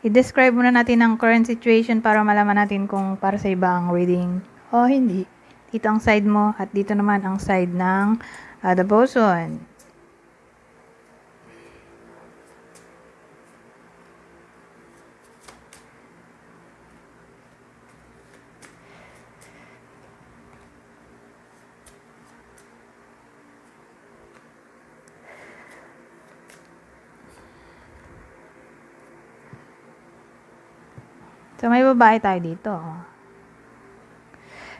I-describe muna natin ang current situation para malaman natin kung para sa iba ang reading o hindi. Dito ang side mo at dito naman ang side ng uh, the boson. So, may babae tayo dito.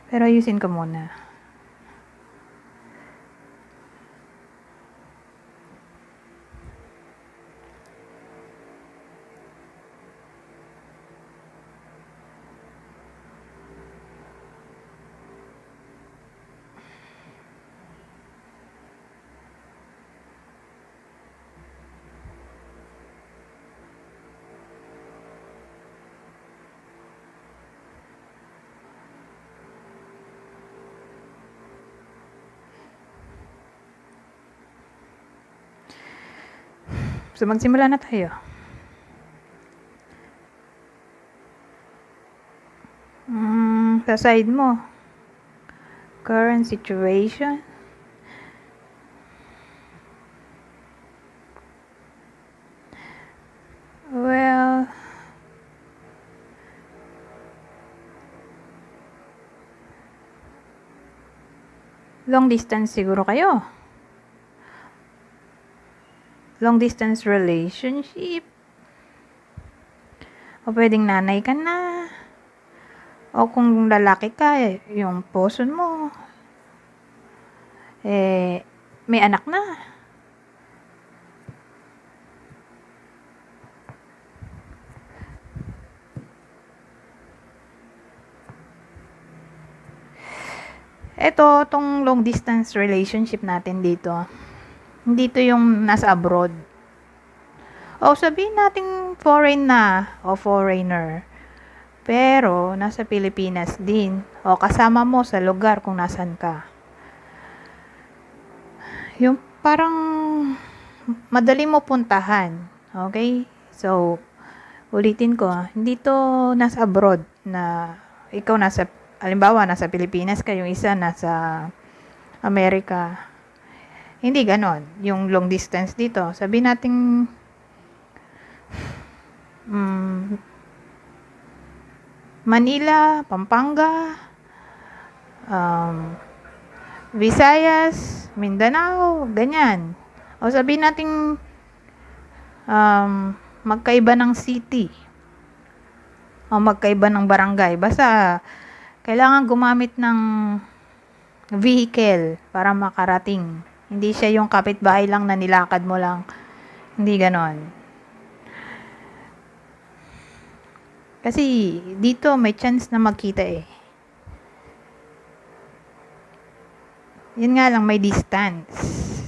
Pero ayusin ko muna. So, magsimula na tayo. Mm, sa side mo. Current situation. Well, long distance siguro kayo. Long distance relationship. O pwedeng nanay ka na. O kung lalaki ka, eh, yung poson mo, eh, may anak na. Ito, tong long distance relationship natin dito. Dito yung nasa abroad. O sabihin natin foreign na o foreigner. Pero nasa Pilipinas din. O kasama mo sa lugar kung nasan ka. Yung parang madali mo puntahan. Okay? So, ulitin ko, hindi to nasa abroad na ikaw nasa, alimbawa, nasa Pilipinas ka, yung isa nasa Amerika. Hindi ganon. Yung long distance dito. Sabi natin, mm, Manila, Pampanga, um, Visayas, Mindanao, ganyan. O sabi natin, um, magkaiba ng city. O magkaiba ng barangay. Basta, kailangan gumamit ng vehicle para makarating. Hindi siya yung kapitbahay lang na nilakad mo lang. Hindi ganon. Kasi dito may chance na magkita eh. Yun nga lang may distance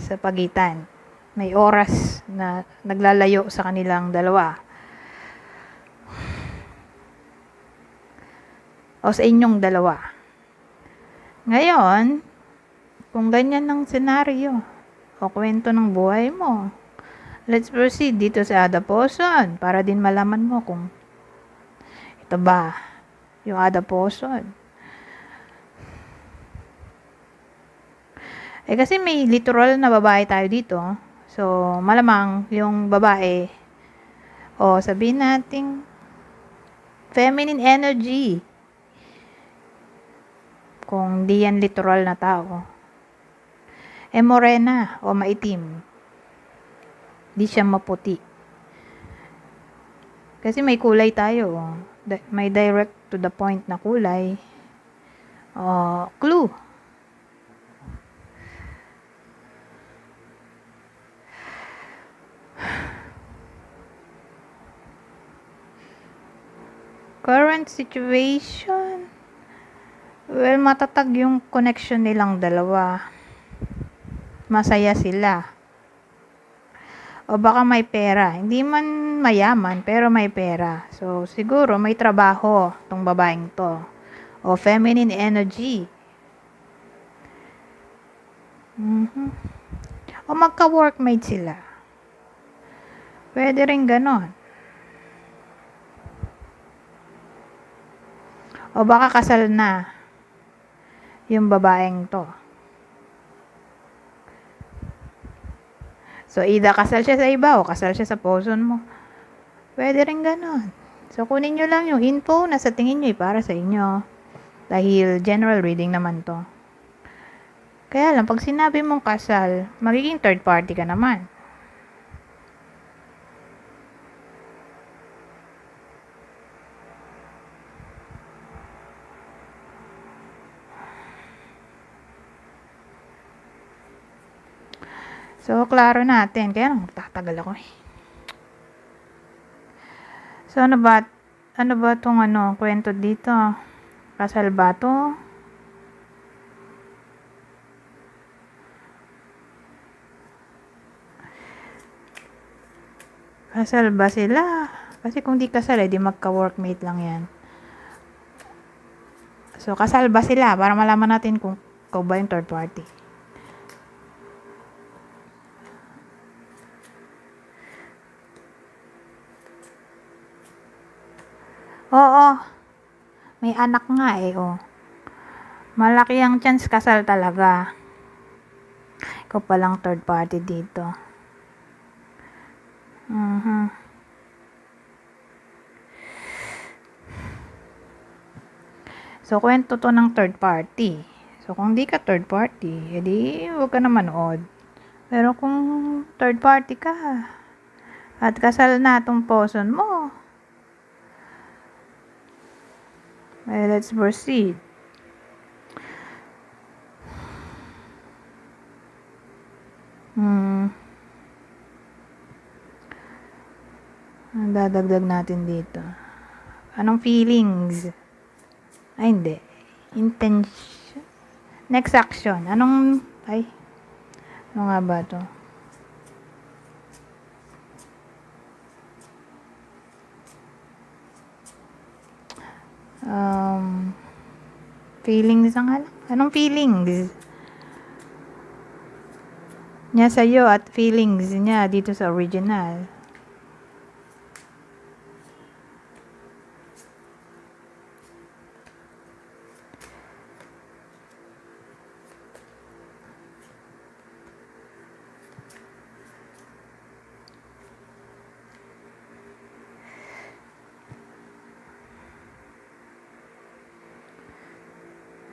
sa pagitan. May oras na naglalayo sa kanilang dalawa. O sa inyong dalawa. Ngayon, kung ganyan ang senaryo o kwento ng buhay mo, let's proceed dito sa Adaposon para din malaman mo kung ito ba yung Adaposon. Eh kasi may literal na babae tayo dito. So, malamang yung babae o sabihin nating feminine energy. Kung di yan literal na tao. Eh morena o maitim. Di siya maputi. Kasi may kulay tayo. May direct to the point na kulay. O, clue. Current situation. Well, matatag yung connection nilang dalawa masaya sila. O baka may pera. Hindi man mayaman, pero may pera. So, siguro may trabaho tong babaeng to. O feminine energy. Mm-hmm. O magka-workmate sila. Pwede rin ganon. O baka kasal na yung babaeng to. So, either kasal siya sa iba o kasal siya sa poson mo. Pwede rin ganon. So, kunin nyo lang yung info na sa tingin nyo eh, para sa inyo. Dahil general reading naman to. Kaya lang, pag sinabi mong kasal, magiging third party ka naman. So, klaro natin. Kaya lang, magtatagal ako eh. So, ano ba? Ano ba tong ano, kwento dito? Kasal ba to? Kasal ba sila? Kasi kung di kasal, eh, di magka-workmate lang yan. So, kasal ba sila? Para malaman natin kung ikaw ba yung third party. Oo. May anak nga eh, oh. Malaki ang chance kasal talaga. Ikaw palang third party dito. Mhm. So, kwento to ng third party. So, kung di ka third party, edi huwag ka na manood. Pero kung third party ka, at kasal na tong poson mo, eh, let's proceed. Hmm. Ang dadagdag natin dito. Anong feelings? Ay, hindi. Intention. Next action. Anong, ay, ano nga ba to? Um, feelings ang alam. Anong feelings? Niya sa'yo at feelings niya dito sa original.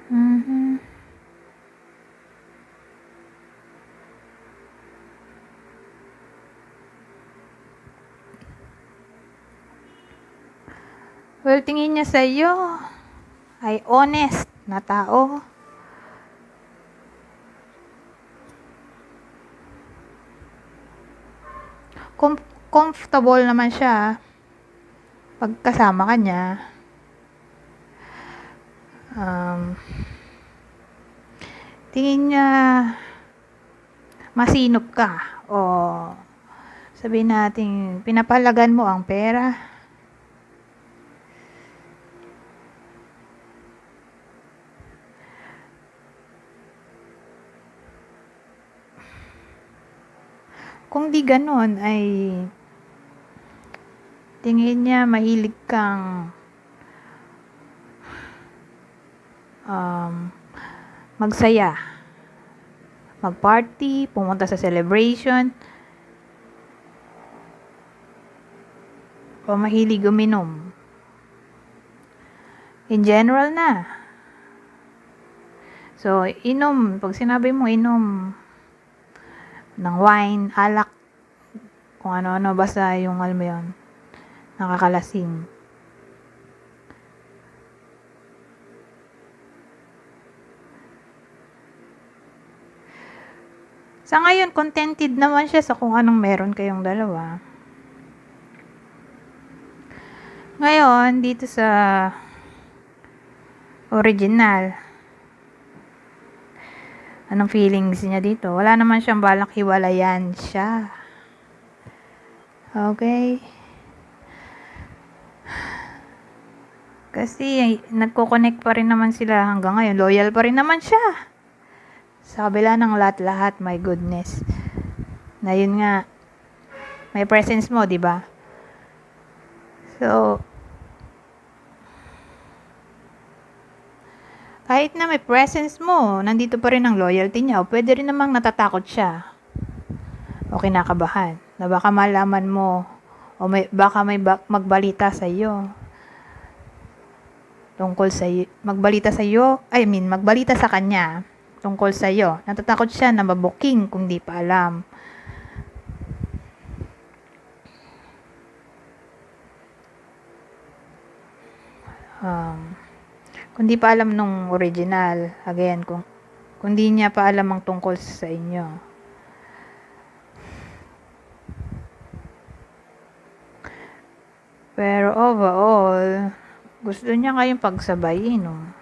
Mhm. Well, tingin niya sa iyo ay honest na tao. Com- comfortable naman siya pag kasama ka niya. Um, tingin niya masinop ka o sabihin natin pinapalagan mo ang pera. Kung di ganon ay tingin niya mahilig kang um, magsaya, magparty, pumunta sa celebration, o mahilig uminom. In general na. So, inom, pag sinabi mo inom ng wine, alak, kung ano-ano, basta yung alam mo yun, nakakalasing. Sa ngayon, contented naman siya sa kung anong meron kayong dalawa. Ngayon, dito sa original, anong feelings niya dito? Wala naman siyang balak hiwalayan siya. Okay? Kasi nagko-connect pa rin naman sila hanggang ngayon. Loyal pa rin naman siya. Sa kabila ng lahat-lahat, my goodness. Na yun nga, may presence mo, di ba? So, Kahit na may presence mo, nandito pa rin ang loyalty niya, o pwede rin namang natatakot siya. O kinakabahan, na baka malaman mo, o may, baka may ba- magbalita sa iyo. Tungkol sa magbalita sa iyo, I mean, magbalita sa kanya tungkol sa iyo. Natatakot siya na mabuking kung di pa alam. Um, kung di pa alam nung original, again, kung, kung di niya pa alam ang tungkol sa inyo. Pero overall, gusto niya kayong pagsabayin, no?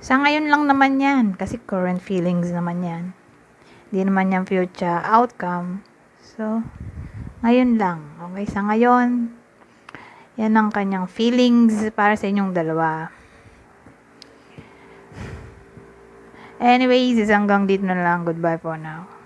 Sa ngayon lang naman yan, kasi current feelings naman yan. Hindi naman yan future outcome. So, ngayon lang. Okay, sa ngayon, yan ang kanyang feelings para sa inyong dalawa. Anyways, hanggang dito na lang. Goodbye for now.